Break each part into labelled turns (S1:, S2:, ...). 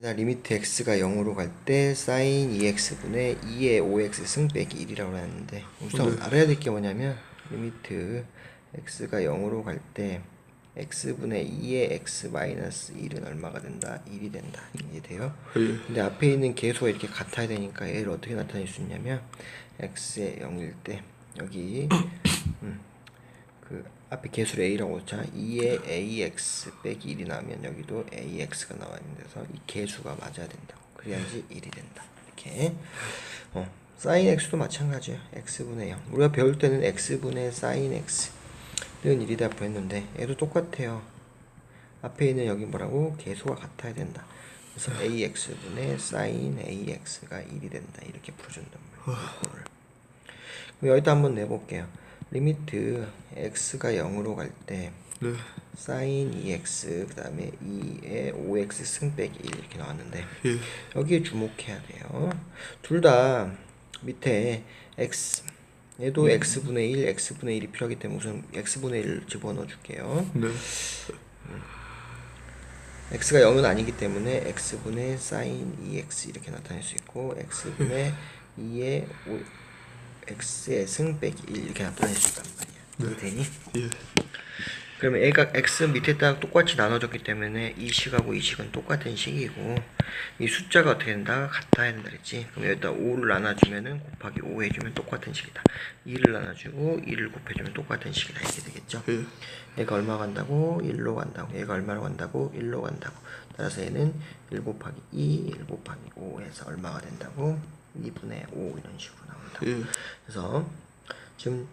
S1: 자, 리미트 x가 0으로 갈 때 sin 2x분의 2의 5x 승 빼기 1이라고 하는데 우선
S2: 네.
S1: 알아야 될 게 뭐냐면 리미트 x가 0으로 갈 때 x분의 2의 x 마이너스 1은 얼마가 된다? 1이 된다. 이해돼요?
S2: 예.
S1: 근데 앞에 있는 계수가 이렇게 같아야 되니까 얘를 어떻게 나타낼 수 있냐면 x의 0일 때 여기 앞에 계수를 a라고 자 2의 ax 빼기 1이 나오면 여기도 ax가 나와야 돼서 이 계수가 맞아야 된다고. 그래야지 1이 된다. 이렇게. 어 sin x도 마찬가지예요. X분의 0 우리가 배울 때는 x분의 sin x는 1이다 했는데 얘도 똑같아요. 앞에 있는 여기 뭐라고? 계수가 같아야 된다. 그래서 ax분의 sin ax가 1이 된다. 이렇게 풀어준단. 그럼 여기다 한번 내볼게요 리미트 x가 0으로 갈때
S2: 네.
S1: sin 2x 그 다음에 2의 5x 승 빼기 1 이렇게 나왔는데
S2: 예.
S1: 여기에 주목해야 돼요 둘 다 밑에 x 얘도 x분의 1, x분의 1이 필요하기 때문에 우선 x분의 1을 집어넣어 줄게요
S2: 네.
S1: x가 0은 아니기 때문에 x분의 sin 2x 이렇게 나타낼 수 있고 x분의 2의 5, x의 승 빼기 1 이렇게 있단 말이야 이해되니?
S2: 예.
S1: 그러면 애가 x 밑에다 똑같이 나눠졌기 때문에 이 식하고 이 식은 똑같은 식이고 이 숫자가 어떻게 된다? 같아야 된다 그랬지 그럼 여기다 5를 나눠주면은 곱하기 5 해주면 똑같은 식이다 2를 나눠주고 2를 곱해주면 똑같은 식이다 이렇게 되겠죠
S2: 예.
S1: 얘가 얼마 간다고? 1로 간다고 얘가 얼마로 간다고? 1로 간다고 따라서 얘는 1 곱하기 2, 1 곱하기 5 해서 얼마가 된다고? 2분의 5 이런 식으로 나온다고
S2: 예.
S1: 그래서 지금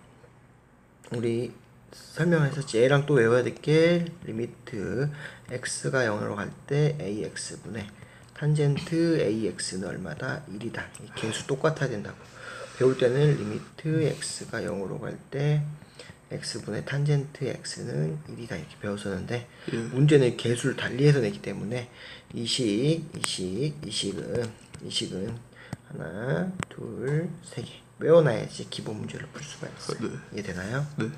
S1: 우리 설명했었지 얘랑 또 외워야 될 게 리미트 x가 0으로 갈 때 ax분의 탄젠트 ax는 얼마다? 1이다 이 계수 똑같아야 된다고 배울 때는 리미트 x가 0으로 갈 때 x분의 탄젠트 x는 1이다 이렇게 배웠었는데
S2: 예.
S1: 문제는 계수를 달리해서 내기 때문에 이 식, 이 식, 이 식은 이 식은 하나, 둘, 세 개 외워놔야지 기본 문제를 풀 수가 있어요.
S2: 네.
S1: 이해되나요?
S2: 네.